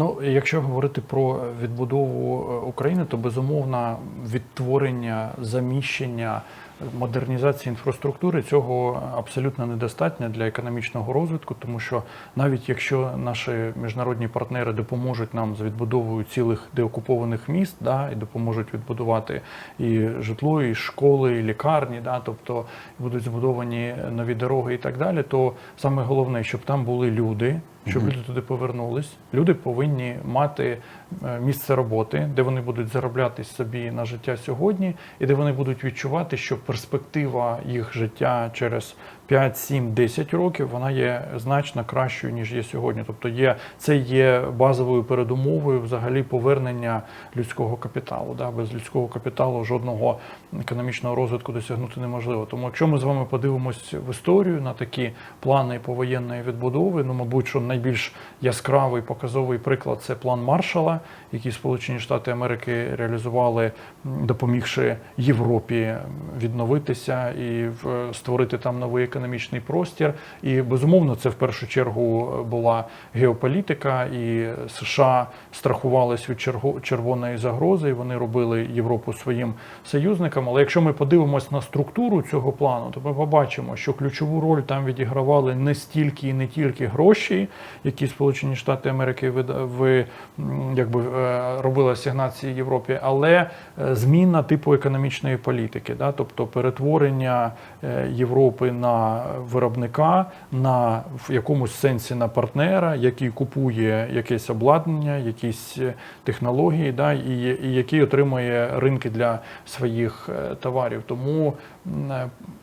Ну, якщо говорити про відбудову е, України, то безумовно відтворення, заміщення, модернізація інфраструктури цього абсолютно недостатньо для економічного розвитку, тому що навіть якщо наші міжнародні партнери допоможуть нам з відбудовою цілих деокупованих міст, да, і допоможуть відбудувати і житло, і школи, і лікарні, да, тобто будуть збудовані нові дороги і так далі, то саме головне, щоб там були люди. Щоб люди туди повернулись, люди повинні мати е, місце роботи, де вони будуть заробляти собі на життя сьогодні, і де вони будуть відчувати, що перспектива їх життя через 5, 7, 10 років вона є значно кращою ніж є сьогодні. Тобто, є це є базовою передумовою взагалі повернення людського капіталу. Да? Без людського капіталу жодного економічного розвитку досягнути неможливо. Тому, якщо ми з вами подивимось в історію на такі плани повоєнної відбудови, ну мабуть, що найбільш яскравий показовий приклад це план Маршала, який Сполучені Штати Америки реалізували, допомігши Європі відновитися і в- створити там новий економічний простір. І безумовно, це в першу чергу була геополітика, і США страхувались від червоної загрози, і вони робили Європу своїм союзником. Але якщо ми подивимось на структуру цього плану, то ми побачимо, що ключову роль там відігравали не стільки і не тільки гроші, які Сполучені Штати Америки ви якби е, робили асигнації Європі, але е, зміна типу економічної політики, да, тобто перетворення е, Європи на виробника, на в якомусь сенсі на партнера, який купує якесь обладнання, якісь технології, да, і, і який отримує ринки для своїх товарів. Тому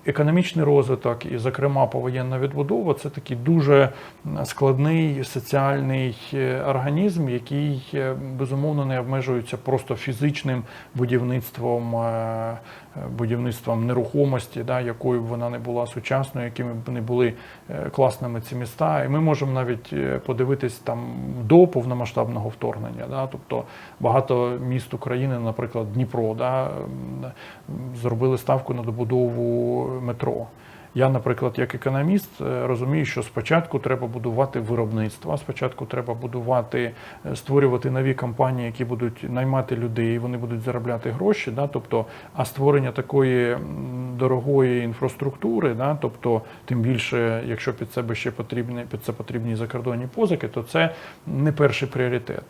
економічний розвиток і, зокрема, повоєнна відбудова це такий дуже м, складний соціальний е, організм, який е, безумовно не обмежується просто фізичним будівництвом, е, будівництвом нерухомості, да, якою б вона не була сучасною, якими б не були класними ці міста. І ми можемо навіть подивитись там до повномасштабного вторгнення. Да, тобто багато міст України, наприклад, Дніпро, да, зробили ставку на добудову метро. Я, наприклад, як економіст, е, розумію, що спочатку треба будувати виробництво, спочатку треба будувати, е, створювати нові компанії, які будуть наймати людей, вони будуть заробляти гроші. Да? Тобто, а створення такої дорогої інфраструктури, да? тобто, тим більше, якщо під себе ще потрібні під це потрібні закордонні позики, то це не перший пріоритет.